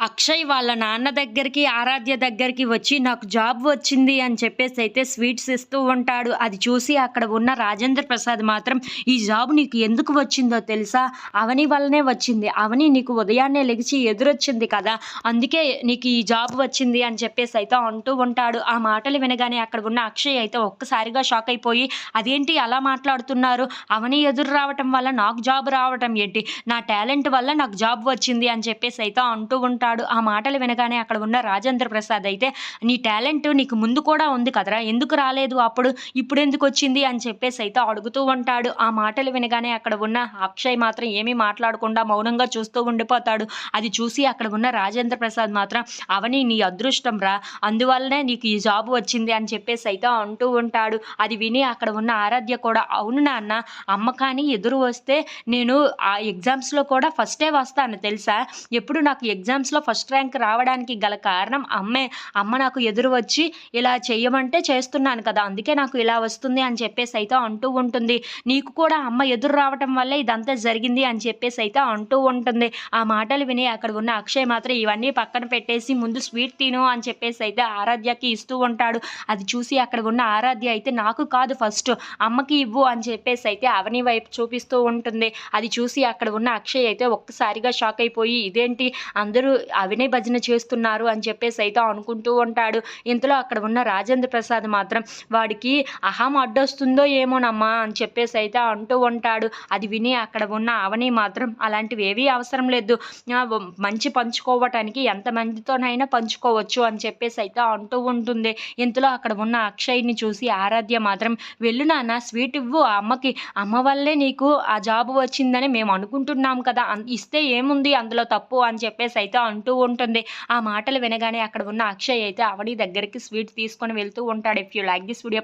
అక్షయ్ వాళ్ళ నాన్న దగ్గరికి ఆరాధ్య దగ్గరికి వచ్చి నాకు జాబ్ వచ్చింది అని చెప్పేసి అయితే స్వీట్స్ ఇస్తూ ఉంటాడు. అది చూసి అక్కడ ఉన్న రాజేంద్ర ప్రసాద్ మాత్రం ఈ జాబ్ నీకు ఎందుకు వచ్చిందో తెలుసా? అవని వల్లనే వచ్చింది. అవని నీకు ఉదయాన్నే లెగిచి ఎదురొచ్చింది కదా. అందుకే నీకు ఈ జాబ్ వచ్చింది అని చెప్పేసి అయితే అంటూ ఉంటాడు. ఆ మాటలు వినగానే అక్కడ ఉన్న అక్షయ్ అయితే ఒక్కసారిగా షాక్ అయిపోయి అదేంటి అలా మాట్లాడుతున్నారు? అవని ఎదురు రావటం వల్ల నాకు జాబ్ రావటం ఏంటి? నా టాలెంట్ వల్ల నాకు జాబ్ వచ్చింది అని చెప్పేసి అయితే అంటూ ఉంటాడు. ఆ మాటలు వినగానే అక్కడ ఉన్న రాజేంద్ర ప్రసాద్ అయితే నీ టాలెంట్ నీకు ముందు కూడా ఉంది కదరా ఎందుకు రాలేదు? అప్పుడు ఇప్పుడు ఎందుకు వచ్చింది? అని చెప్పేసి అయితే అడుగుతూ ఉంటాడు. ఆ మాటలు వినగానే అక్కడ ఉన్న అక్షయ్ మాత్రం ఏమీ మాట్లాడకుండా మౌనంగా చూస్తూ ఉండిపోతాడు. అది చూసి అక్కడ ఉన్న రాజేంద్ర ప్రసాద్ మాత్రం అవని నీ అదృష్టం రా. అందువల్లనే నీకు ఈ జాబ్ వచ్చింది అని చెప్పేసి అయితే అంటూ ఉంటాడు. అది విని అక్కడ ఉన్న ఆరాధ్య కూడా అవును నాన్న అమ్మ కానీ ఎదురు వస్తే నేను ఆ ఎగ్జామ్స్లో కూడా ఫస్టే వస్తాను తెలుసా? ఎప్పుడు నాకు ఎగ్జామ్స్లో ఫస్ట్ ర్యాంక్ రావడానికి గల కారణం అమ్మే అమ్మ నాకు ఎదురు వచ్చి ఇలా చేయమంటే చేస్తున్నాను కదా అందుకే నాకు ఇలా వస్తుంది అని చెప్పేసి అయితే అంటూ ఉంటుంది. నీకు కూడా అమ్మ ఎదురు రావటం వల్లే ఇదంతా జరిగింది అని చెప్పేసి అయితే అంటూ ఉంటుంది. ఆ మాటలు విని అక్కడ ఉన్న అక్షయ్ మాత్రం ఇవన్నీ పక్కన పెట్టేసి ముందు స్వీట్ తిను అని చెప్పేసి అయితే ఆరాధ్యకి ఇస్తూ ఉంటాడు. అది చూసి అక్కడ ఉన్న ఆరాధ్య అయితే నాకు కాదు ఫస్ట్ అమ్మకి ఇవ్వు అని చెప్పేసి అయితే అవని వైపు చూపిస్తూ ఉంటుంది. అది చూసి అక్కడ ఉన్న అక్షయ్ అయితే ఒక్కసారిగా షాక్ అయిపోయి ఇదేంటి అందరూ అవినే భజన చేస్తున్నారు అని చెప్పేసి అయితే అనుకుంటూ ఉంటాడు. ఇంతలో అక్కడ ఉన్న రాజేంద్ర ప్రసాద్ మాత్రం వాడికి అహం అడ్డొస్తుందో ఏమోనమ్మా అని చెప్పేసి అయితే అంటూ ఉంటాడు. అది విని అక్కడ ఉన్న అవని మాత్రం అలాంటివి ఏవీ అవసరం లేదు. మంచి పంచుకోవటానికి ఎంతమందితోనైనా పంచుకోవచ్చు అని చెప్పేసి అయితే అంటూ ఉంటుంది. ఇంతలో అక్కడ ఉన్న అక్షయ్ని చూసి ఆరాధ్య మాత్రం వెళ్ళు నాన్న స్వీట్ ఇవ్వు. ఆ అమ్మకి అమ్మ వల్లే నీకు ఆ జాబ్ వచ్చిందని మేము అనుకుంటున్నాం కదా. ఇస్తే ఏముంది అందులో తప్పు అని చెప్పేసి అయితే అంటూ ఉంటుంది. ఆ మాటలు వినగానే అక్కడ ఉన్న అక్షయ్ అయితే అవని దగ్గరికి స్వీట్ తీసుకొని వెళ్తూ ఉంటాడు. If you like this video